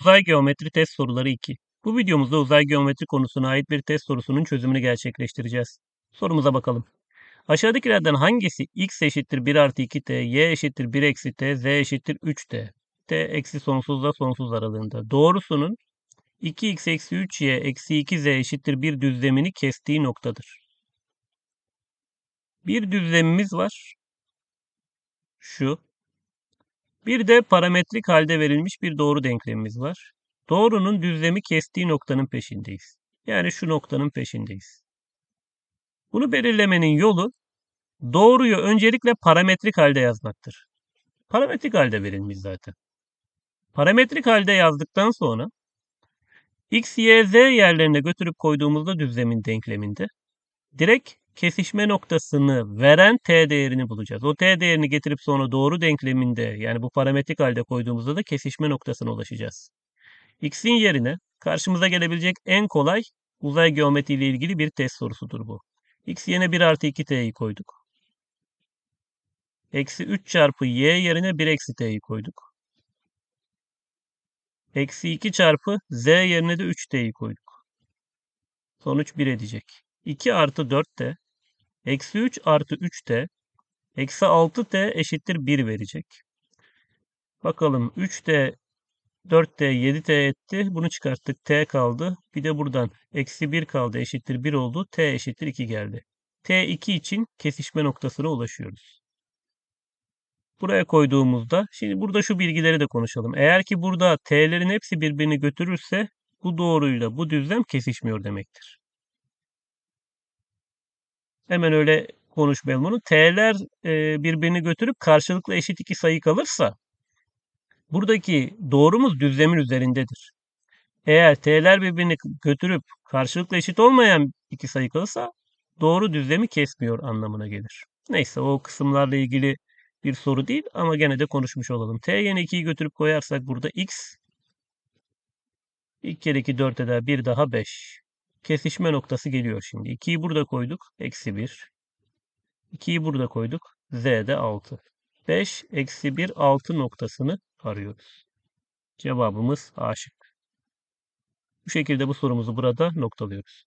Uzay geometri test soruları 2. Bu videomuzda uzay geometri konusuna ait bir test sorusunun çözümünü gerçekleştireceğiz. Sorumuza bakalım. Aşağıdakilerden hangisi x eşittir 1 artı 2t, y eşittir 1 eksi t, z eşittir 3t? t eksi sonsuzla sonsuz aralığında. Doğrusunun 2x eksi 3y eksi 2z eşittir bir düzlemini kestiği noktadır. Bir düzlemimiz var. Şu. Bir de parametrik halde verilmiş bir doğru denklemimiz var. Doğrunun düzlemi kestiği noktanın peşindeyiz. Yani şu noktanın peşindeyiz. Bunu belirlemenin yolu doğruyu öncelikle parametrik halde yazmaktır. Parametrik halde verilmiş zaten. Parametrik halde yazdıktan sonra x, y, z yerlerine götürüp koyduğumuzda düzlemin denkleminde direkt kesişme noktasını veren t değerini bulacağız. O t değerini getirip sonra doğru denkleminde yani bu parametrik halde koyduğumuzda da kesişme noktasına ulaşacağız. x'in yerine karşımıza gelebilecek en kolay uzay geometri ile ilgili bir test sorusudur bu. x yerine 1 artı 2t'yi koyduk. Eksi 3 çarpı y yerine 1 eksi t'yi koyduk. Eksi 2 çarpı z yerine de 3t'yi koyduk. Sonuç 1 edecek. 2 artı 4t Eksi 3 artı 3t eksi 6t eşittir 1 verecek. Bakalım 3t 4t 7t etti. Bunu çıkarttık. t kaldı. Bir de buradan eksi 1 kaldı. Eşittir 1 oldu. t eşittir 2 geldi. t2 için kesişme noktasına ulaşıyoruz. Buraya koyduğumuzda şimdi burada şu bilgileri de konuşalım. Eğer ki burada t'lerin hepsi birbirini götürürse bu doğruyla bu düzlem kesişmiyor demektir. Hemen öyle konuşmayalım onu. T'ler e, birbirini götürüp karşılıklı eşit iki sayı kalırsa buradaki doğrumuz düzlemin üzerindedir. Eğer t'ler birbirini götürüp karşılıklı eşit olmayan iki sayı kalırsa doğru düzlemi kesmiyor anlamına gelir. Neyse o kısımlarla ilgili bir soru değil ama gene de konuşmuş olalım. t yerine 2'yi götürüp koyarsak burada x 2 kere 2 4 eder. 1 daha 5 kesişme noktası geliyor şimdi. 2'yi burada koyduk. Eksi 1. 2'yi burada koyduk. Z'de 6. 5 eksi 1 6 noktasını arıyoruz. Cevabımız A şıkkı. Bu şekilde bu sorumuzu burada noktalıyoruz.